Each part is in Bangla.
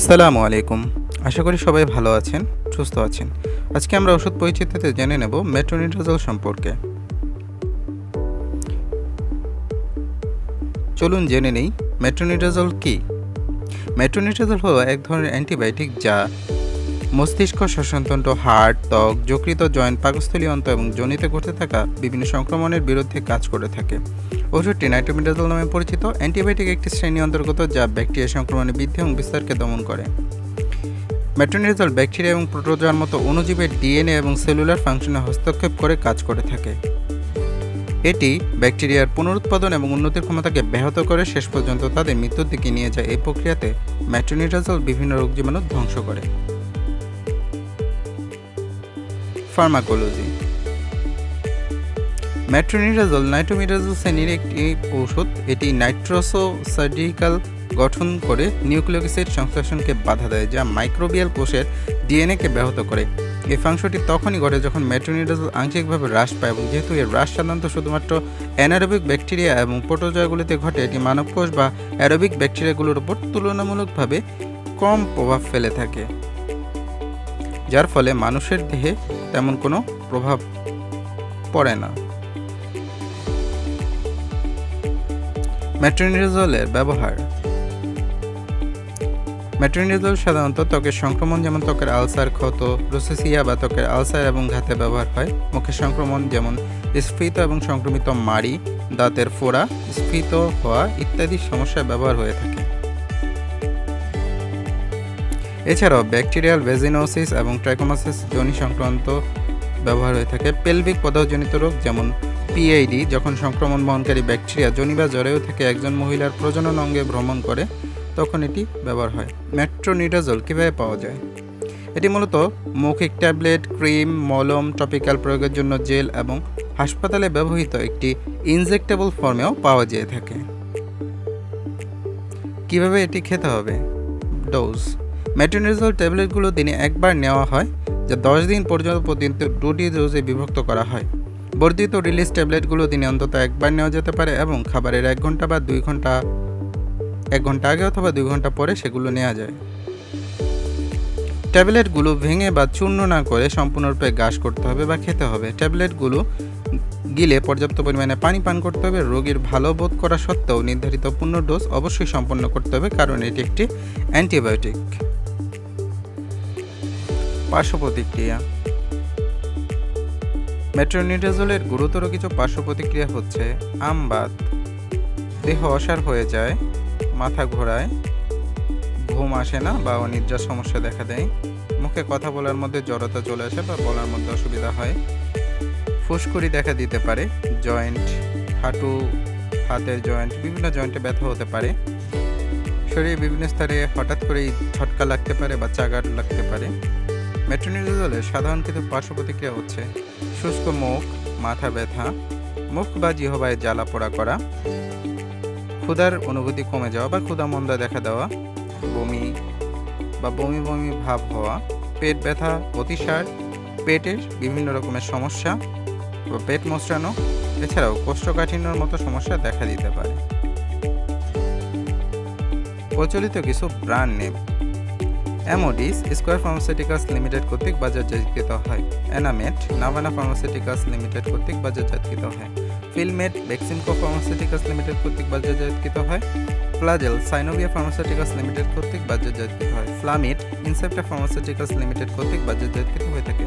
আসসালামু আলাইকুম। আশা করি সবাই ভালো আছেন, সুস্থ আছেন। আজকে আমরা ওষুধ পরিচিতিতে জেনে নেব মেট্রোনিডাজল সম্পর্কে। চলুন জেনে নেই মেট্রোনিডাজল কি। মেট্রোনিডাজল হলো এক ধরনের অ্যান্টিবায়োটিক যা মস্তিষ্ক, শ্বসনতন্ত্র হার্ট ত্বক, যকৃত, জয়েন্ট, পাকস্থলী অন্ত এবং জনিতে ঘটে থাকা বিভিন্ন সংক্রমণের বিরুদ্ধে কাজ করে থাকে। ওষুধটি নাইট্রোমিডাজল নামে পরিচিত। অ্যান্টিবায়োটিক একটি শ্রেণি অন্তর্গত যা ব্যাকটেরিয়া সংক্রমণের বৃদ্ধি এবং বিস্তারকে দমন করে। মেট্রোনিডাজল ব্যাকটেরিয়া এবং প্রোটোজোয়ার মতো অণুজীবের ডিএনএ এবং সেলুলার ফাংশনে হস্তক্ষেপ করে কাজ করে থাকে। এটি ব্যাকটেরিয়ার পুনরুৎপাদন এবং উন্নতির ক্ষমতাকে ব্যাহত করে। শেষ পর্যন্ত তাদের মৃত্যুর দিকে নিয়ে যায় এই প্রক্রিয়াতে মেট্রোনিডাজল বিভিন্ন রোগ জীবাণু ধ্বংস করে। ফার্মাকোলজি মেট্রোনিডাজল নাইট্রোমিডাজল শ্রেণির একটি ঔষধ। এটি নাইট্রোসো সার্জিক্যাল গঠন করে নিউক্লিয়ক অ্যাসিড সংশ্লেষণকে বাধা দেয়, যা মাইক্রোবিয়াল কোষের ডিএনএকে ব্যাহত করে। এই ফাংশনটি তখনই ঘটে যখন মেট্রোনিডাজল আংশিকভাবে হ্রাস পায় এবং যেহেতু এর হ্রাস সাধারণত শুধুমাত্র অ্যানারোবিক ব্যাকটেরিয়া এবং প্রোটোজয়গুলিতে ঘটে, এটি মানবকোষ বা অ্যারোবিক ব্যাকটেরিয়াগুলোর উপর তুলনামূলকভাবে কম প্রভাব ফেলে থাকে, যার ফলে মানুষের দেহে তেমন কোনো প্রভাব পড়ে না। মেট্রোনিডাজলের ব্যবহার। মেট্রোনিডাজল সাধারণত ত্বকের সংক্রমণ, যেমন ত্বকের আলসার ক্ষত, রোসেসিয়া বা ত্বকের আলসার এবং ঘাতে ব্যবহার হয়। মুখের সংক্রমণ, যেমন স্ফীত এবং সংক্রমিত মাড়ি, দাঁতের ফোড়া, স্ফীত হওয়া ইত্যাদি সমস্যায় ব্যবহার হয়ে থাকে। এছাড়াও ব্যাকটেরিয়াল ভেজিনোসিস এবং ট্রাইকোমাসিস, জনি সংক্রান্ত ব্যবহার হয়ে থাকে। পেলভিক পদার্থজনিত রোগ, যেমন পিআইডি যখন সংক্রমণ বহনকারী ব্যাকটেরিয়া জনি বা জ্বরেও থেকে, একজন মহিলার প্রজনন অঙ্গে ভ্রমণ করে, তখন এটি ব্যবহার হয়। মেট্রোনিডাজল কীভাবে পাওয়া যায়? এটি মূলত মৌখিক ট্যাবলেট, ক্রিম, মলম, টপিক্যাল প্রয়োগের জন্য জেল এবং হাসপাতালে ব্যবহৃত একটি ইনজেক্টেবল ফর্মেও পাওয়া যেয়ে থাকে। কীভাবে এটি খেতে হবে? ডোজ। মেট্রোনিডাজল ট্যাবলেটগুলো দিনে একবার নেওয়া হয়, যা দশ দিন পর্যন্ত পর্যন্ত দুটি ডোজে বিভক্ত করা হয়। বর্ধিত রিলিজ ট্যাবলেটগুলো দিনে অন্তত একবার নেওয়া যেতে পারে এবং খাবারের এক ঘণ্টা বা দুই ঘণ্টা, এক ঘণ্টা আগে অথবা দুই ঘণ্টা পরে সেগুলো নেওয়া যায়। ট্যাবলেটগুলো ভেঙে বা চূর্ণ না করে সম্পূর্ণরূপে গাছ করতে হবে বা খেতে হবে। ট্যাবলেটগুলো গিলে পর্যাপ্ত পরিমাণে পানি পান করতে হবে। রোগীর ভালো বোধ করা সত্ত্বেও নির্ধারিত পূর্ণ ডোজ অবশ্যই সম্পন্ন করতে হবে, কারণ এটি একটি অ্যান্টিবায়োটিক পার্শ্ব প্রতিক্রিয়া। মেট্রোনিডাজলের গুরুতর কিছু পার্শ্ব প্রতিক্রিয়া হচ্ছে আমবাত দেহ অসার হয়ে যায়, মাথা ঘোরায়, ঘুম আসে না বা অনিদ্রার সমস্যা দেখা দেয়। মুখে কথা বলার মধ্যে জড়তা চলে আসে বা বলার মধ্যে অসুবিধা হয়। ফুসকুড়ি দেখা দিতে পারে, জয়েন্ট, হাঁটু, হাতের জয়েন্ট, বিভিন্ন জয়েন্টে ব্যথা হতে পারে। শরীরের বিভিন্ন স্তরে হঠাৎ করেই ছটকা লাগতে পারে বা চাগার লাগতে পারে। মেট্রোনিডাজলের সাধারণ কিছু পার্শ্ব প্রতিক্রিয়া হচ্ছে শুষ্ক মুখ, মাথা ব্যথা, মুখ বা জিহবায় জ্বালা পোড়া করা, ক্ষুধার অনুভূতি কমে যাওয়া বা ক্ষুধা মন্দা দেখা দেওয়া, বমি বা বমি বমি ভাব হওয়া, পেট ব্যথা, অতিসার, পেটের বিভিন্ন রকমের সমস্যা বা পেট মোচড়ানো এছাড়াও কোষ্ঠকাঠিন্যর মতো সমস্যা দেখা দিতে পারে। প্রচলিত কিছু brand name. Amodis Square Pharmaceuticals Limited কর্তৃক বাজারজাতকৃত হয়। অ্যানামেট নাভানা ফার্মাসিউটিক্যালস লিমিটেড কর্তৃক বাজারজাতকৃত হয়। ফিলমেট ভ্যাকসিনকো ফার্মাসিউটিক্যালস লিমিটেড কর্তৃক বাজারজাতকৃত হয়। ফ্লাজেল, সাইনোভিয়া ফার্মাসিউটিক্যালস লিমিটেড কর্তৃক বাজারজাতকৃত হয়। ফ্লামিট, ইনসেপ্টা ফার্মাসিউটিক্যালস লিমিটেড কর্তৃক বাজারজাতকৃত হয়ে থাকে।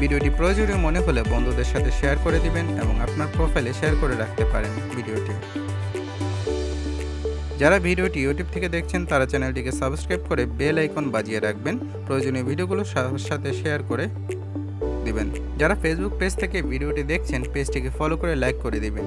ভিডিওটি প্রয়োজনীয় মনে হলে বন্ধুদের সাথে শেয়ার করে দিবেন এবং আপনার প্রোফাইলে শেয়ার করে রাখতে পারেন ভিডিওটি। যারা ভিডিওটি ইউটিউব থেকে দেখছেন, তারা চ্যানেলটিকে সাবস্ক্রাইব করে বেল আইকন বাজিয়ে রাখবেন। প্রয়োজনীয় ভিডিওগুলো সাথে শেয়ার করে দিবেন। যারা ফেসবুক পেজ থেকে ভিডিওটি দেখছেন পেজটিকে ফলো করে লাইক করে দিবেন।